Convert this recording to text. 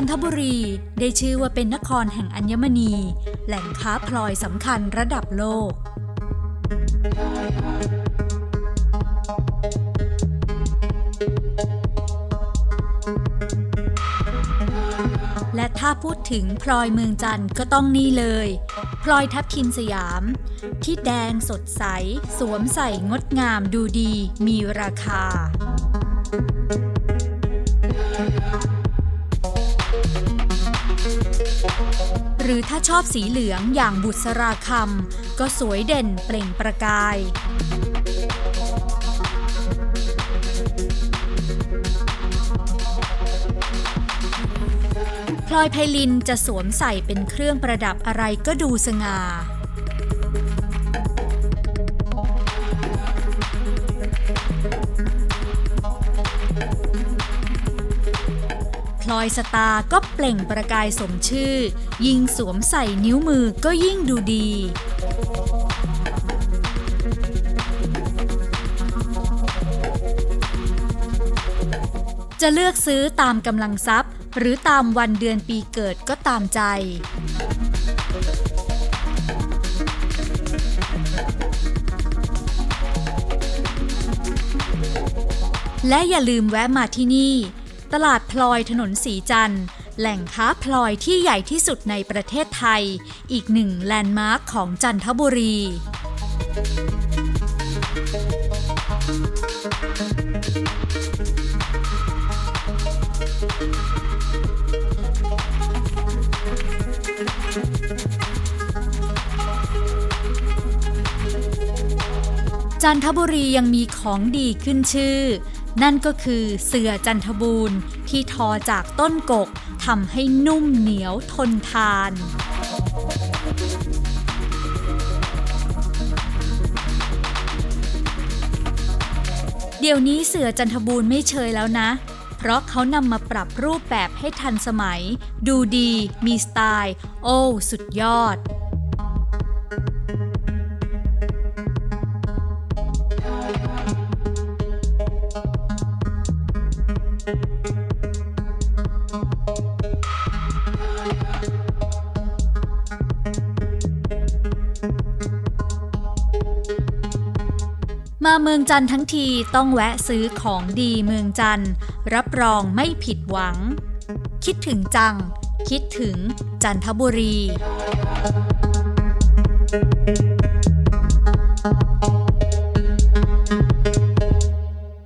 จันทบุรีได้ชื่อว่าเป็นนครแห่งอัญมณี แหล่งค้าพลอยสำคัญระดับโลก และถ้าพูดถึงพลอยเมืองจันทร์ก็ต้องนี่เลย พลอยทับทิมสยาม ที่แดงสดใส สวมใส่งดงามดูดีมีราคา หรือถ้าชอบสีเหลืองอย่างบุษราคำก็สวยเด่นเปล่งประกาย พลอยไพลินจะสวมใส่เป็นเครื่องประดับอะไรก็ดูสง่า ลอยสตาก็เปล่งประกายสมชื่อ ยิ่งสวมใส่นิ้วมือก็ยิ่งดูดี จะเลือกซื้อตามกำลังทรัพย์ หรือตามวันเดือนปีเกิดก็ตามใจและอย่าลืมแวะมาที่นี่ ตลาดพลอยถนนสีจันทร์ แหล่งค้าพลอยที่ใหญ่ที่สุดในประเทศไทย อีกหนึ่งแลนด์มาร์คของจันทบุรี จันทบุรียังมีของดีขึ้นชื่อ นั่นก็คือเสือจันทบูรณ์ที่ทอจากต้นกกทำให้นุ่มเหนียวทนทาน เดี๋ยวนี้เสือจันทบูรณ์ไม่เชยแล้วนะ เพราะเขานำมาปรับรูปแบบให้ทันสมัย ดูดี มีสไตล์ โอ้ สุดยอด มาเมืองจันทั้งทีต้องแวะซื้อของดีเมืองจันทร์รับรองไม่ผิดหวัง คิดถึงจัง คิดถึงจันทบุรี thank you